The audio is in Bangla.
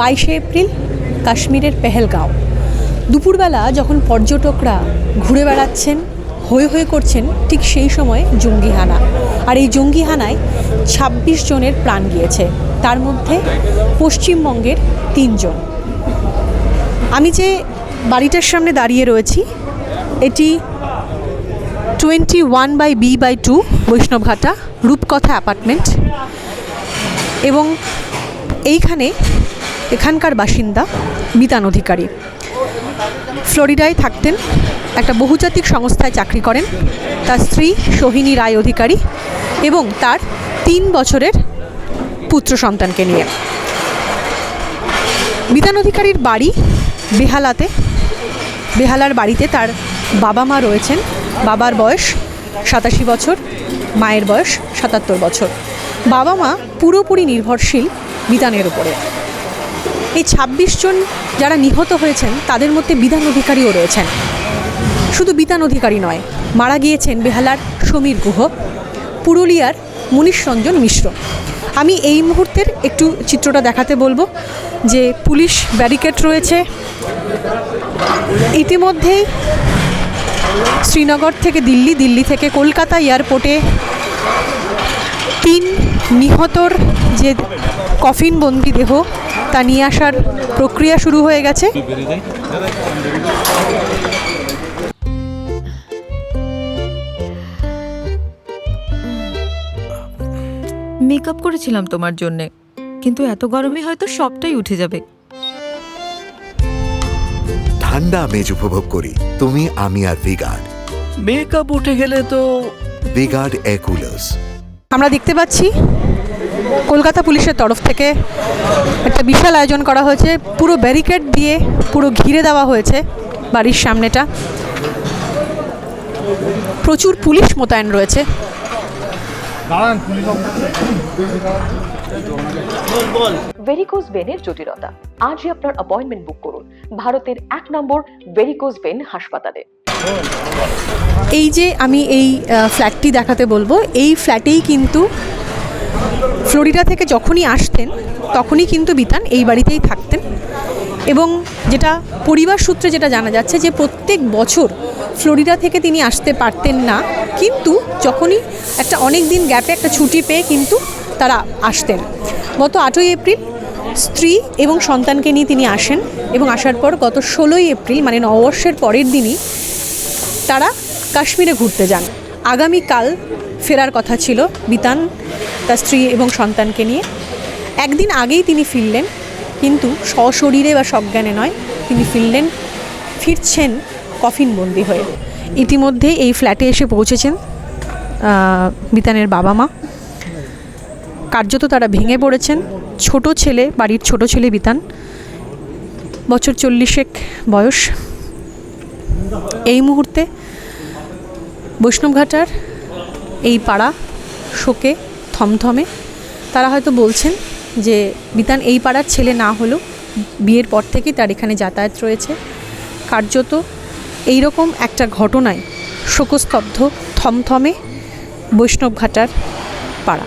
বাইশে এপ্রিল, কাশ্মীরের পেহেলগাঁও। দুপুরবেলা যখন পর্যটকরা ঘুরে বেড়াচ্ছেন হয়ে হয়ে করছেন, ঠিক সেই সময় জঙ্গি হানা আর এই জঙ্গি হানায় ছাব্বিশ জনের প্রাণ গিয়েছে। তার মধ্যে পশ্চিমবঙ্গের তিনজন। আমি যে বাড়িটার সামনে দাঁড়িয়ে রয়েছি, এটি twenty one by B by two Baishnabghata Rupkatha apartment. এবং এইখানে এখানকার বাসিন্দা বিতান অধিকারী। ফ্লোরিডায় থাকতেন, একটা বহুজাতিক সংস্থায় চাকরি করেন, তার স্ত্রী সোহিনী রায় অধিকারী এবং তার তিন বছরের পুত্র সন্তানকে নিয়ে। বিধান অধিকারীর বাড়ি বেহালাতে, বেহালার বাড়িতে তার বাবা মা রয়েছেন। বাবার বয়স সাতাশি বছর, মায়ের বয়স সাতাত্তর বছর। বাবা মা পুরোপুরি নির্ভরশীল বিধানের উপরে। এই ছাব্বিশ জন যারা নিহত হয়েছেন, তাদের মধ্যে বিধান অধিকারীও রয়েছেন। শুধু বিধান অধিকারী নয়, মারা গিয়েছেন বেহালার সমীর গুহ, পুরুলিয়ার মনীষ রঞ্জন মিশ্র। আমি এই মুহূর্তের একটু চিত্রটা দেখাতে বলব যে পুলিশ ব্যারিকেড রয়েছে। ইতিমধ্যেই শ্রীনগর থেকে দিল্লি দিল্লি থেকে কলকাতা এয়ারপোর্টে তিন নিহতর যে কফিনবন্দি দেহ তা নিয়ে আসার প্রক্রিয়া শুরু হয়ে গেছে। মেকআপ করেছিলাম তোমার জন্যে। কিন্তু এত গরমে হয়তো সবটাই উঠে যাবে। ঠান্ডা মেজ উপভোগ করি। তুমি আমি আর ভিগার্ড মেকআপ উঠে গেলে তো ভিগার্ড এয়ার কুলার্স আমরা দেখতে পাচ্ছি কলকাতা পুলিশের তরফ থেকে একটা বিশাল আয়োজন করা হয়েছে। পুরো ব্যারিকেড দিয়ে পুরো ঘিরে দেওয়া হয়েছে বাড়ির সামনেটা। প্রচুর পুলিশ মোতায়েন রয়েছে। ভেরিকোজ ভেনের জটিলতা। আজই আপনার অ্যাপয়েন্টমেন্ট বুক করুন। ভারতের এক নম্বর ভেরিকোজ ভেন হাসপাতালে। এই যে আমি এই ফ্ল্যাটটি দেখাতে বলব এই ফ্ল্যাটেই কিন্তু ফ্লোরিডা থেকে যখনই আসতেন, তখনই কিন্তু বিতান এই বাড়িতেই থাকতেন। এবং যেটা পরিবার সূত্রে যেটা জানা যাচ্ছে যে প্রত্যেক বছর ফ্লোরিডা থেকে তিনি আসতে পারতেন না, কিন্তু যখনই একটা অনেক দিন গ্যাপে একটা ছুটি পেয়ে কিন্তু তারা আসতেন। গত আটই এপ্রিল স্ত্রী এবং সন্তানকে নিয়ে তিনি আসেন এবং আসার পর গত ষোলোই এপ্রিল মানে নববর্ষের পরের দিনই তারা কাশ্মীরে ঘুরতে যান। আগামীকাল ফেরার কথা ছিল বিতান, তার স্ত্রী এবং সন্তানকে নিয়ে। একদিন আগেই তিনি ফিরলেন, কিন্তু সশরীরে বা সজ্ঞানে নয়, তিনি ফিরলেন, ফিরছেন কফিনবন্দি হয়ে। ইতিমধ্যে এই ফ্ল্যাটে এসে পৌঁছেছেন বিতানের বাবা মা। কার্যত তারা ভেঙে পড়েছেন। ছোট ছেলে, বাড়ির ছোট ছেলে বিতান, বছর চল্লিশেক বয়স। এই মুহূর্তে বৈষ্ণবঘাটার এই পাড়া শোকে, থমথমে। তারা হয়তো বলছেন যে, বিতান, এই পাড়ার ছেলে না হলেও বিয়ের পর থেকেই তার এখানে যাতায়াত রয়েছে। কার্যত এই রকম একটা ঘটনায় শোকস্তব্ধ, থমথমে বৈষ্ণবঘাটার পাড়া।